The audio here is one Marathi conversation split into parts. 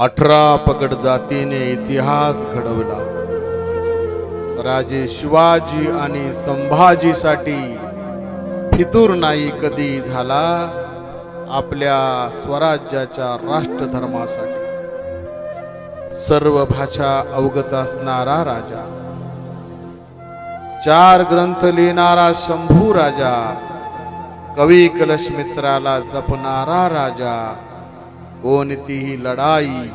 अठरा पगड जातीने इतिहास घडवला. राजे शिवाजी आणि संभाजीसाठी फितूर नाही कधी झाला आपल्या स्वराज्याच्या राष्ट्रधर्मासाठी. सर्व भाषा अवगत असणारा राजा. चार ग्रंथ लिहिणारा शंभू राजा. कवी कलश मित्राला जपणारा राजा. कोणतीही लढाई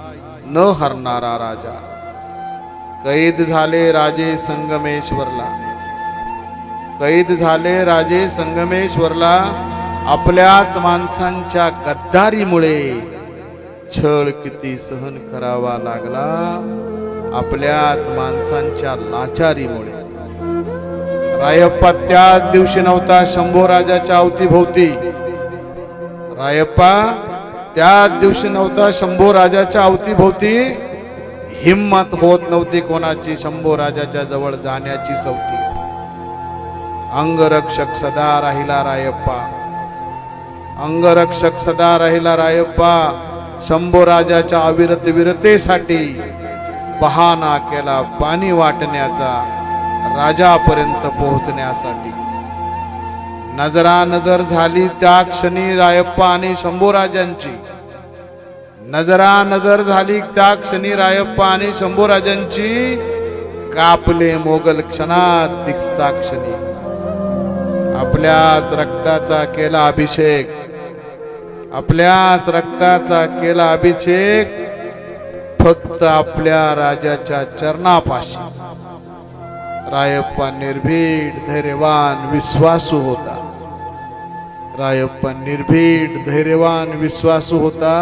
न हरणारा राजा. कैद झाले राजे संगमेश्वरला. कैद झाले राजे संगमेश्वरला आपल्याच माणसांच्या गद्दारीमुळे छळ किती सहन करावा लागला आपल्याच माणसांच्या लाचारीमुळे. रायप्पा त्याच दिवशी नव्हता शंभू राजाच्या अवतीभोवती. रायप्पा त्याच दिवशी नव्हता शंभू राजाच्या अवतीभोवती हिम्मत होत नव्हती कोणाची शंभू राजाच्या जवळ जाण्याची सवती. अंगरक्षक सदा राहिला रायप्पा. अंगरक्षक सदा राहिला रायप्पा. शंभू राजाच्या अविरत विरतेसाठी बहाना केला पाणी वाटण्याचा राजापर्यंत पोहोचण्यासाठी. नजरा नजर झाली त्या क्षणी रायप्पा आणि शंभूराजांची. नजरा नजर झाली त्या क्षणी रायप्पा आणि शंभूराजांची. कापले मोगल क्षणात दिसता क्षणी. आपल्याच रक्ताचा केला अभिषेक. आपल्याच रक्ताचा केला अभिषेक. फक्त आपल्या राजाच्या चरणापाशी. रायप्पा निर्भीड धैर्यवान विश्वासू होता. रायप्पा निर्भीड धैर्यवान विश्वासू होता.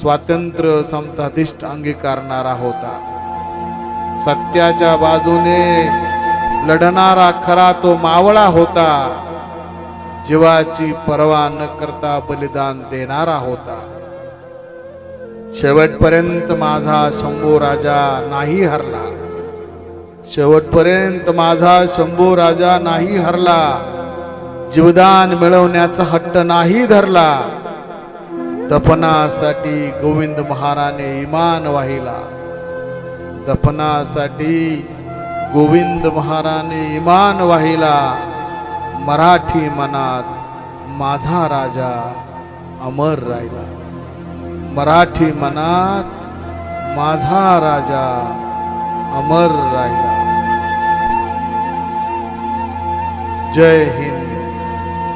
स्वातंत्र्य समताधिष्ठ अंगीकारणारा होता. सत्याच्या बाजूने लढणारा खरा तो मावळा होता. जीवाची पर्वा न करता बलिदान देणारा होता. शेवटपर्यंत माझा शंभू राजा नाही हरला. शेवटपर्यंत माझा शंभू राजा नाही हरला. जीवदान मिळवण्याचा हट्ट नाही धरला. दफनासाठी गोविंद महाराने इमान वाहिला. दफनासाठी गोविंद महाराने इमान वाहिला. मराठी मनात माझा राजा अमर राहिला. मराठी मनात माझा राजा अमर राहिला जय हिंद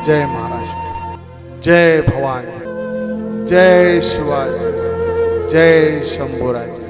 जय महाराष्ट्र। जय भवानी। जय शिवाजी। जय शंभूराजे।